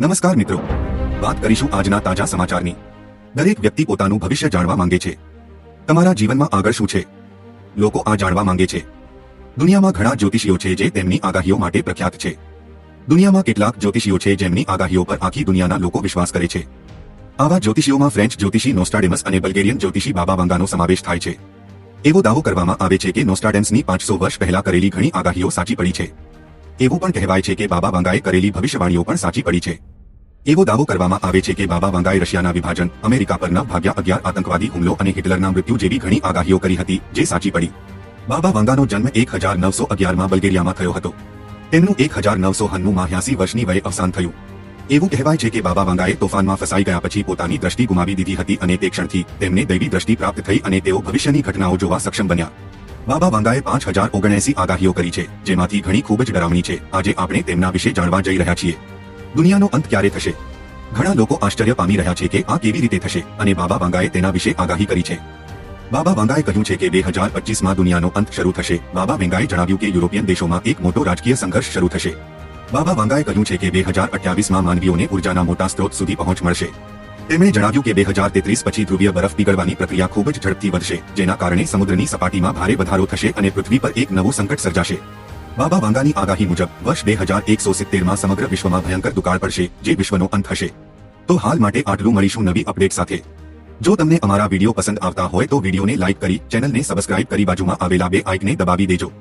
નમસ્કાર મિત્રો. વાત કરીશું આજના તાજા સમાચારની. દરેક વ્યક્તિ પોતાનું ભવિષ્ય જાણવા માંગે છે. તમારા જીવનમાં આગળ શું છે? લોકો આ જાણવા માંગે છે. દુનિયામાં ઘણા જ્યોતિષીઓ છે જે તેમની આગાહીઓ માટે પ્રખ્યાત છે. દુનિયામાં કેટલાક જ્યોતિષીઓ છે જેમની આગાહીઓ પર આખી દુનિયાના લોકો વિશ્વાસ કરે છે. આવા જ્યોતિષીઓમાં ફ્રેન્ચ જ્યોતિષી નોસ્ટાડેમસ અને બલ્ગેરિયન જ્યોતિષી બાબા વાંગાનો સમાવેશ થાય છે. એવો દાવો કરવામાં આવે છે કે નોસ્ટાડેમ્સની પાંચસો વર્ષ પહેલા કરેલી ઘણી આગાહીઓ સાચી પડી છે. એવું પણ કહેવાય છે કે બાબા વાંગાએ કરેલી ભવિષ્યવાણીઓ પણ સાચી પડી છે. એવો દાવો કરવામાં આવે છે કે બાબા વાંગાએ રશિયાના વિભાજન, અમેરિકા પરના ભાગ્યા અગિયાર આતંકવાદી હુમલો અને હિટલરના મૃત્યુ જેવી ઘણી આગાહીઓ કરી હતી, જે સાચી પડી. બાબા વાંગાનો જન્મ એક હજાર નવસો અગિયારમાં બલ્ગેરિયામાં થયો હતો. તેમનું એક હજાર નવસો હન્નુમાં હ્યાસી વર્ષની વયે અવસાન થયું. એવું કહેવાય છે કે બાબા વાંગાએ તોફાનમાં ફસાઈ ગયા પછી પોતાની દ્રષ્ટિ ગુમાવી દીધી હતી અને તે ક્ષણથી તેમને દૈવી દ્રષ્ટિ પ્રાપ્ત થઈ અને તેઓ ભવિષ્યની ઘટનાઓ જોવા સક્ષમ બન્યા. બાબા વાંગાએ પાંચ હજાર ઓગણએસી આગાહીઓ કરી છે, જેમાંથી ઘણી ખૂબ જ ડરાવણી છે. આજે આપણે તેમના વિશે જાણવા જઈ રહ્યા છીએ. દુનિયાનો અંત ક્યારે થશે? ઘણા લોકો આશ્ચર્ય પામી રહ્યા છે કે આ કેવી રીતે થશે અને બાબા વાંગાએ તેના વિશે આગાહી કરી છે. બાબા વાંગાએ કહ્યું છે કે બે હજાર પચીસમાં દુનિયાનો અંત શરૂ થશે. બાબા વેંગાએ જણાવ્યું કે યુરોપિયન દેશોમાં એક મોટો રાજકીય સંઘર્ષ શરૂ થશે. બાબા વાંગાએ કહ્યું છે કે બે હજાર અઠ્યાવીસમાં માનવીઓને ઉર્જાના મોટા સ્ત્રોત સુધી પહોંચ મળશે. તેમણે જણાવ્યું કે બે હજાર તેત્રીસ પછી ધ્રુવીય બરફ પીગળવાની પ્રક્રિયા ખૂબ જ ઝડપથી વધશે, જેના કારણે સમુદ્રની સપાટીમાં ભારે વધારો થશે અને પૃથ્વી પર એક નવું સંકટ સર્જાશે. બાબા વાંગાની આગાહી મુજબ, વર્ષ બે હજાર એકસો સિત્તેરમાં સમગ્ર વિશ્વમાં ભયંકર દુકાળ પડશે, જે વિશ્વનો અંત હશે. તો હાલ માટે આટલું મળીશું નવી અપડેટ સાથે. જો તમને અમારા વીડિયો પસંદ આવતા હોય તો વિડીયોને લાઇક કરી, ચેનલને સબસ્ક્રાઇબ કરી બાજુમાં આવેલા બે આઇકને દબાવી દેજો.